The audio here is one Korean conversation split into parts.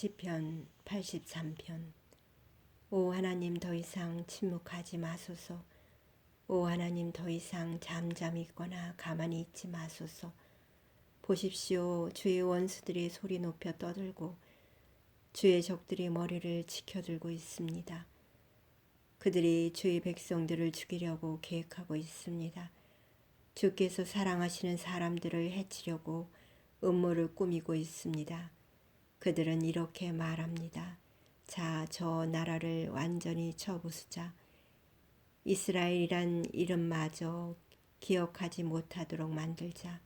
시편 83편 오 하나님 더 이상 침묵하지 마소서 오 하나님 더 이상 잠잠히 있거나 가만히 있지 마소서 보십시오 주의 원수들이 소리 높여 떠들고 주의 적들이 머리를 치켜들고 있습니다. 그들이 주의 백성들을 죽이려고 계획하고 있습니다. 주께서 사랑하시는 사람들을 해치려고 음모를 꾸미고 있습니다. 그들은 이렇게 말합니다. 자, 저 나라를 완전히 쳐부수자. 이스라엘이란 이름마저 기억하지 못하도록 만들자.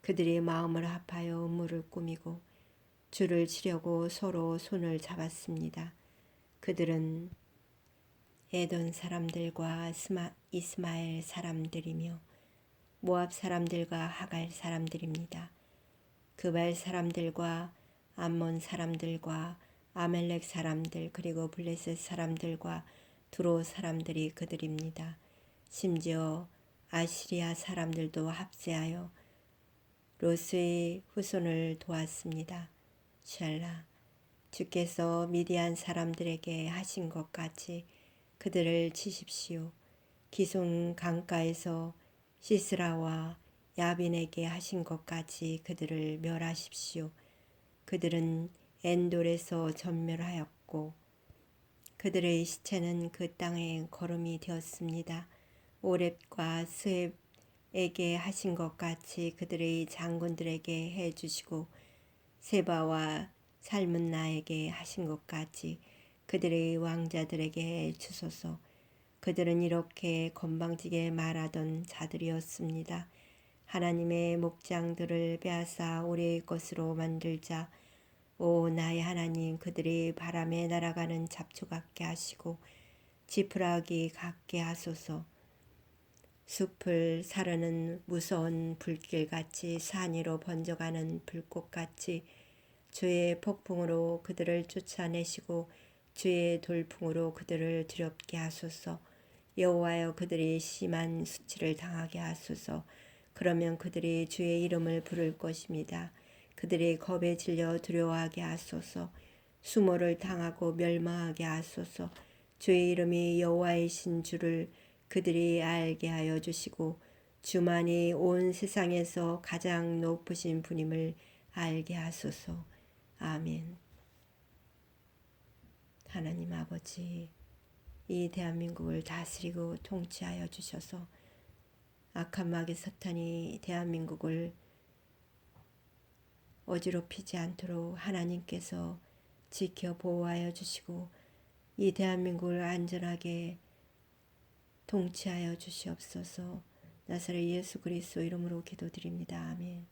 그들이 마음을 합하여 음모를 꾸미고 주를 치려고 서로 손을 잡았습니다. 그들은 에돈 사람들과 스마, 이스마엘 사람들이며 모압 사람들과 하갈 사람들입니다. 그발 사람들과 암몬 사람들과 아멜렉 사람들 그리고 블레셋 사람들과 두로 사람들이 그들입니다. 심지어 아시리아 사람들도 합세하여 로스의 후손을 도왔습니다. 샬라 주께서 미디안 사람들에게 하신 것 같이 그들을 치십시오. 기손 강가에서 시스라와 야빈에게 하신 것 같이 그들을 멸하십시오. 그들은 엔돌에서 전멸하였고 그들의 시체는 그 땅에 거름이 되었습니다. 오렙과 스웹에게 하신 것 같이 그들의 장군들에게 해 주시고 세바와 삶은 나에게 하신 것 같이 그들의 왕자들에게 해 주소서. 그들은 이렇게 건방지게 말하던 자들이었습니다. 하나님의 목장들을 빼앗아 우리의 것으로 만들자. 오 나의 하나님 그들이 바람에 날아가는 잡초 같게 하시고 지푸라기 같게 하소서. 숲을 사르는 무서운 불길같이 산 위로 번져가는 불꽃같이 주의 폭풍으로 그들을 쫓아내시고 주의 돌풍으로 그들을 두렵게 하소서. 여호와여 그들이 심한 수치를 당하게 하소서. 그러면 그들이 주의 이름을 부를 것입니다. 그들이 겁에 질려 두려워하게 하소서. 수모를 당하고 멸망하게 하소서. 주의 이름이 여호와이신 주를 그들이 알게 하여 주시고 주만이 온 세상에서 가장 높으신 분임을 알게 하소서. 아멘. 하나님 아버지, 이 대한민국을 다스리고 통치하여 주셔서 악한 마귀 사탄이 대한민국을 어지럽히지 않도록 하나님께서 지켜 보호하여 주시고 이 대한민국을 안전하게 통치하여 주시옵소서. 나사렛 예수 그리스도 이름으로 기도드립니다. 아멘.